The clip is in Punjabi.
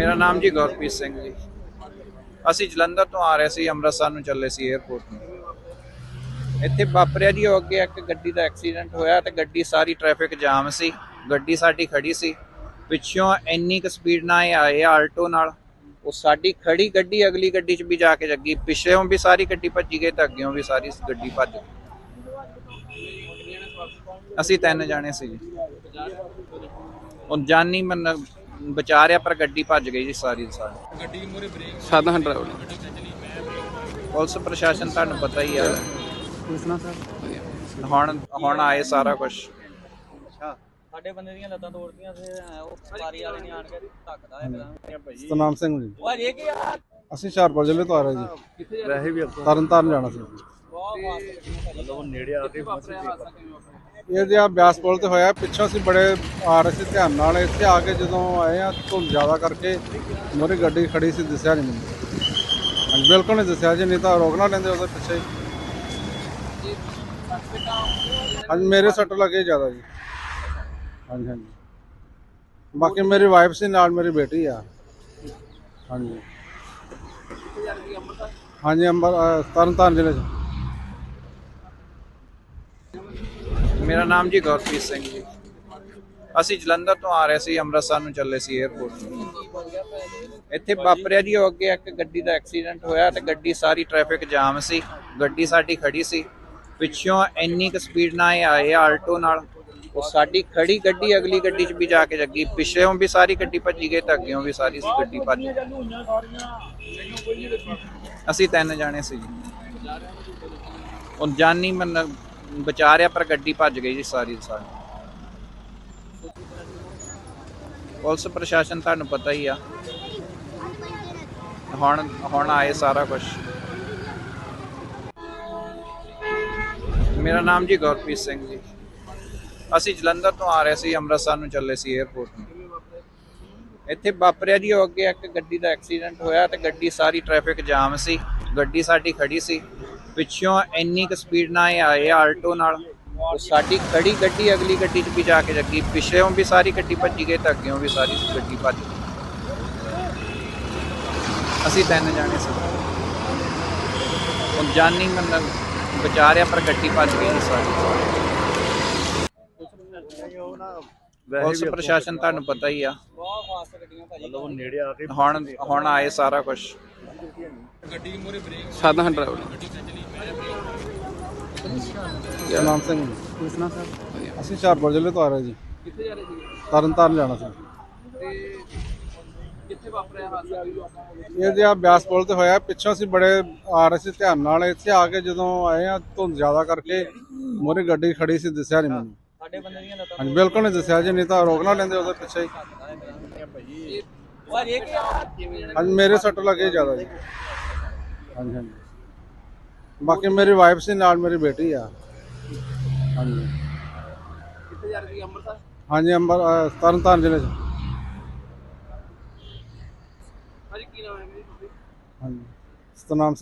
ਮੇਰਾ ਨਾਮ ਜੀ ਗੁਰਪ੍ਰੀਤ ਸਿੰਘ ਜੀ। ਅਸੀਂ ਜਲੰਧਰ ਤੋਂ ਆ ਰਹੇ ਸੀ, ਅੰਮ੍ਰਿਤਸਰ ਨੂੰ ਚੱਲੇ ਸੀ 에ਅਰਪੋਰਟ ਨੂੰ। ਇੱਥੇ ਵਾਪਰਿਆ ਜੀ, ਉਹ ਅੱਗੇ ਇੱਕ ਗੱਡੀ ਦਾ ਐਕਸੀਡੈਂਟ ਹੋਇਆ ਤੇ ਗੱਡੀ ਸਾਰੀ ਟ੍ਰੈਫਿਕ ਜਾਮ ਸੀ। ਗੱਡੀ ਸਾਡੀ ਖੜੀ ਸੀ। ਪਿੱਛੋਂ ਇੰਨੀ ਕੁ ਸਪੀਡ ਨਾਲ ਇਹ ਆਏ ਆਲਟੋ ਨਾਲ। ਉਹ ਸਾਡੀ ਖੜੀ ਗੱਡੀ ਅਗਲੀ ਗੱਡੀ 'ਚ ਵੀ ਜਾ ਕੇ ਜੱਗੀ। ਪਿੱਛੇੋਂ ਵੀ ਸਾਰੀ ਗੱਡੀ ਭੱਜੀ ਗਈ ਤਾਂ ਅੱਗੇੋਂ ਵੀ ਸਾਰੀ ਗੱਡੀ ਭੱਜ ਗਈ। ਅਸੀਂ ਤਿੰਨ ਜਾਣੇ ਸੀ ਜੀ। ਉਹ ਜਾਨੀ ਮਨ ਬਚਾ ਰਿਆ ਪਰ ਗੱਡੀ ਭੱਜ ਗਈ ਜੀ ਸਾਰੀ ਦੀ ਸਾਰੀ। ਸਾਦਾ ਡਰਾਈਵਰ ਪੁਲਿਸ ਪ੍ਰਸ਼ਾਸਨ ਤੁਹਾਨੂੰ ਪਤਾ ਹੀ ਆ। ਪੁੱਛਣਾ ਸਰ? ਹੁਣ ਹੁਣ ਆਏ ਸਾਰਾ ਕੁਝ ਸਾਡੇ ਬੰਦੇ ਦੀਆਂ ਲੱਤਾਂ ਤੋੜਦੀਆਂ ਤੇ ਉਹ ਸਵਾਰੀ ਵਾਲੇ ਨੇ ਆਣ ਕੇ ਧੱਕਦਾ ਹੈ ਸਤਨਾਮ ਸਿੰਘ ਜੀ। ਉਹ ਇਹ ਕੀ ਆ? ਅਸੀਂ ਹੁਸ਼ਿਆਰਪੁਰ ਜ਼ਿਲ੍ਹੇ ਤੋਂ ਆ ਰਹੇ ਜੀ। ਵੈਸੇ ਵੀ ਤਰਨ ਤਾਰਨ ਜਾਣਾ ਸੀ। ਬਹੁਤ ਫਾਸਟ ਇਹ ਜਿਹਾ ਬਿਆਸ ਪੁਲ ਤੇ ਹੋਇਆ ਪਿੱਛੋਂ ਅਸੀਂ ਬੜੇ ਆ ਰਹੇ ਸੀ ਧਿਆਨ ਨਾਲ ਇੱਥੇ ਆ ਕੇ ਜਦੋਂ ਆਏ ਆ ਧੁੰਦ ਜ਼ਿਆਦਾ ਕਰਕੇ ਮੋਰੇ ਗੱਡੀ ਖੜੀ ਸੀ ਦਿਸਿਆ ਨਹੀਂ ਮੈਨੂੰ। ਬਿਲਕੁਲ ਨਹੀਂ ਦਿਸਿਆ ਜੀ ਨਹੀਂ ਤਾਂ ਰੋਕ ਨਾ ਲੈਂਦੇ ਉਹਦੇ ਪਿੱਛੇ ਹਾਂਜੀ ਮੇਰੇ ਸੱਟ ਲੱਗੇ ਜ਼ਿਆਦਾ ਜੀ। ਹਾਂਜੀ ਹਾਂਜੀ। ਬਾਕੀ ਮੇਰੀ ਵਾਈਫ ਸੀ ਨਾਲ ਮੇਰੀ ਬੇਟੀ ਆ। ਹਾਂਜੀ। ਹਾਂਜੀ ਅੰਬਰ ਅ, ਤਰਨ ਤਾਰਨ ਜ਼ਿਲ੍ਹੇ 'ਚ। ਮੇਰਾ ਨਾਮ ਜੀ ਗੁਰਪ੍ਰੀਤ ਸਿੰਘ ਜੀ। ਅਸੀਂ ਜਲੰਧਰ ਤੋਂ ਆ ਰਹੇ ਸੀ ਅੰਮ੍ਰਿਤਸਰ ਨੂੰ ਚੱਲੇ ਸੀ 에ਅਰਪੋਰਟ ਨੂੰ ਇੱਥੇ ਵਾਪਰਿਆ ਜੀ ਉਹ ਅੱਗੇ ਇੱਕ ਗੱਡੀ ਦਾ ਐਕਸੀਡੈਂਟ ਹੋਇਆ ਤੇ ਗੱਡੀ ਸਾਰੀ ਟ੍ਰੈਫਿਕ ਜਾਮ ਸੀ। ਗੱਡੀ ਸਾਡੀ ਖੜੀ ਸੀ। ਪਿੱਛੋਂ ਇੰਨੀ ਕੁ ਸਪੀਡ ਨਾਲ ਇਹ ਆਏ ਆਲਟੋ ਨਾਲ। ਉਹ ਸਾਡੀ ਖੜੀ ਗੱਡੀ ਅਗਲੀ ਗੱਡੀ 'ਚ ਵੀ ਜਾ ਕੇ ਲੱਗੀ ਪਿੱਛੇੋਂ ਵੀ ਸਾਰੀ ਗੱਡੀ ਭੱਜੀ ਗਈ ਤੇ ਅੱਗੇੋਂ ਵੀ ਸਾਰੀ ਗੱਡੀ ਭੱਜ ਗਈ। ਅਸੀਂ ਤਿੰਨ ਜਾਣੇ ਸੀ ਜੀ। ਉਹ ਜਾਨੀ ਮਨ ਬਚਾ ਰਿਹਾ, ਪਰ ਗੱਡੀ ਭੱਜ ਗਈ ਜੀ ਸਾਰੀ ਦੀ ਸਾਰੀ। ਪੁਲਿਸ ਪ੍ਰਸ਼ਾਸਨ ਤੁਹਾਨੂੰ ਪਤਾ ਹੀ ਆ। ਹੁਣ ਹੁਣ ਆਏ ਸਾਰਾ ਕੁਝ ਮੇਰਾ ਨਾਮ ਜੀ ਗੁਰਪ੍ਰੀਤ ਸਿੰਘ ਜੀ। ਅਸੀਂ ਜਲੰਧਰ ਤੋਂ ਆ ਰਹੇ ਸੀ, ਅੰਮ੍ਰਿਤਸਰ ਨੂੰ ਚੱਲੇ ਸੀ 에ਅਰਪੋਰਟ ਨੂੰ। ਇੱਥੇ ਵਾਪਰਿਆ ਜੀ, ਉਹ ਅੱਗੇ ਇੱਕ ਗੱਡੀ ਦਾ ਐਕਸੀਡੈਂਟ ਹੋਇਆ ਤੇ ਗੱਡੀ ਸਾਰੀ ਟ੍ਰੈਫਿਕ ਜਾਮ ਸੀ। ਗੱਡੀ ਸਾਡੀ ਖੜੀ ਸੀ। ਪਿੱਛੋਂ ਇੰਨੀ ਕੁ ਸਪੀਡ ਨਾਲ ਇਹ ਆਏ ਆ ਆਲਟੋ ਨਾਲ ਉਹ ਸਾਡੀ ਖੜੀ ਗੱਡੀ ਅਗਲੀ ਗੱਡੀ 'ਚ ਵੀ ਜਾ ਕੇ ਲੱਗੀ। ਪਿੱਛੇੋਂ ਵੀ ਸਾਰੀ ਗੱਡੀ ਭੱਜੀ ਗਈ ਤੇ ਅੱਗੇੋਂ ਵੀ ਸਾਰੀ ਗੱਡੀ ਭੱਜ ਗਈ। ਅਸੀਂ ਤਿੰਨ ਜਾਣੇ ਸੀ। ਉਹ ਜਾਨੀ ਮਨ ਬਚਾ ਰਿਆ ਪਰ ਗੱਡੀ ਭੱਜ ਗਈ ਸਾਰੀ। ਪੁਲਿਸ ਪ੍ਰਸ਼ਾਸਨ ਤੁਹਾਨੂੰ ਪਤਾ ਹੀ ਆ। ਬਹੁਤ ਫਾਸਟ ਗੱਡੀਆਂ ਭਾਜੀ ਹੁਣ ਹੁਣ ਆਏ ਸਾਰਾ ਕੁਝ ਸਾਦਾ ਡਰਾਈਵਰ ਸਤਨਾਮ ਸਿੰਘ ਜੀ? ਪੁੱਛਣਾ ਸਰ। ਅਸੀਂ ਹੁਸ਼ਿਆਰਪੁਰ ਜ਼ਿਲ੍ਹੇ ਤੋਂ ਆ ਰਹੇ ਜੀ। ਤਰਨ ਤਾਰਨ ਜਾਣਾ ਸੀ। ਇਹ ਜਿਹਾ ਬਿਆਸ ਪੁਲ ਤੇ ਹੋਇਆ। ਪਿੱਛੋਂ ਅਸੀਂ ਬੜੇ ਆ ਰਹੇ ਸੀ ਧਿਆਨ ਨਾਲ। ਇੱਥੇ ਆ ਕੇ ਜਦੋਂ ਆਏ ਆ ਧੁੰਦ ਜ਼ਿਆਦਾ ਕਰਕੇ ਮੋਰੇ ਗੱਡੀ ਖੜੀ ਸੀ ਦਿਸਿਆ ਨਹੀਂ ਮੈਨੂੰ। ਸਾਡੇ ਬੰਦੇ ਦੀਆਂ ਲੱਤਾਂ ਹਾਂਜੀ ਬਿਲਕੁਲ ਨਹੀਂ ਦਿਸਿਆ ਜੀ ਨਹੀਂ ਤਾਂ ਰੋਕ ਨਾ ਲੈਂਦੇ ਉਹਦੇ ਪਿੱਛੇ ਹੀ। ਉਹ ਇਹ ਕੀ ਆ? ਹਾਂਜੀ ਮੇਰੇ ਸੱਟ ਲੱਗੇ ਜ਼ਿਆਦਾ ਜੀ। ਹਾਂਜੀ ਹਾਂਜੀ। ਬਾਕੀ ਮੇਰੀ ਵਾਈਫ ਸੀ ਨਾਲ ਮੇਰੀ ਬੇਟੀ ਆ। ਹਾਂਜੀ। ਕਿੱਥੇ ਜਾ ਰਹੀ ਅੰਮ੍ਰਿਤਸਰ? ਹਾਂਜੀ ਅੰਬਰ ਅ, ਤਰਨ ਤਾਰਨ ਜ਼ਿਲ੍ਹੇ 'ਚ। ਭਾਜੀ ਕੀ ਨਾਮ ਹੈ ਜੀ ਹਾਂਜੀ। ਸਤਨਾਮ ਸਿੰਘ